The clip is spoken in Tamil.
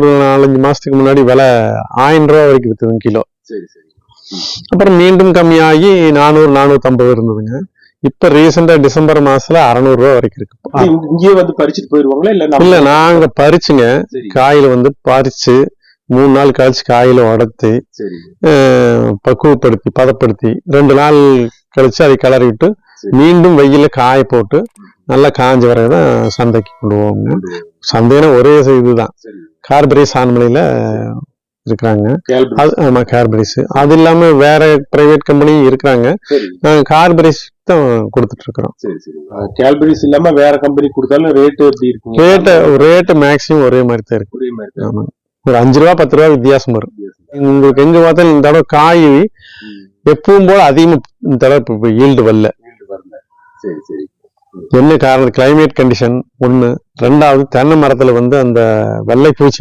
ஒரு நாலஞ்சு மாசத்துக்கு முன்னாடி விலை ஆயிரம் ரூபா வரைக்கும் வித்துதுங்க கிலோ. சரி சரி. அப்புறம் மீண்டும் கம்மியாகி நானூறு நானூத்தம்பது இருந்ததுங்க. இப்ப ரீசெண்டா டிசம்பர் மாசத்துல அறநூறு ரூபா வரைக்கும் இருக்கு. இங்க- இங்கேயே வந்து பறிச்சுட்டு போயிருவாங்களா? இல்ல இல்ல நாங்க பறிச்சுங்க. காயில வந்து பறிச்சு மூணு நாள் கழிச்சு காயில அஹ், பக்குவப்படுத்தி பதப்படுத்தி ரெண்டு நாள் கழிச்சு அதை கிளறி விட்டு. மீண்டும் வெயில காய போட்டு நல்லா காஞ்ச பிறகுதான் சந்தைக்கு கொண்டு போவோங்க சந்தைனா ஒரே இதுதான் கார்பரேஸ் ஆண்மலையில இருக்கிறாங்க. அது ஆமா கார்பரேஸ் அது இல்லாம வேற பிரைவேட் கம்பெனியும் இருக்கிறாங்க. சரி. நாங்க கார்பரேஸ் தான் கொடுத்துட்டு இருக்கிறோம். கேல்பரிஸ் இல்லாம வேற கம்பெனி கொடுத்தாலும் ரேட் எப்படி இருக்கும்? ரேட்டு ரேட்டு மேக்ஸிமம் ஒரே மாதிரி தான் இருக்கு. ஒரே மாதிரி தான் ஆமா. ஒரு அஞ்சு ரூபா பத்து ரூபா வித்தியாசம் வரும். உங்களுக்கு எங்க பார்த்தாலும் இந்த தடவை காய். எப்பவும் போல அதிகமா இந்த தடவை இப்போ ஈல்டு வரல. சரி சரி. என்ன காரணம்? கிளைமேட் கண்டிஷன் ஒண்ணு. ரெண்டாவது தென்னை மரத்துல வந்து அந்த வெள்ளை பூச்சி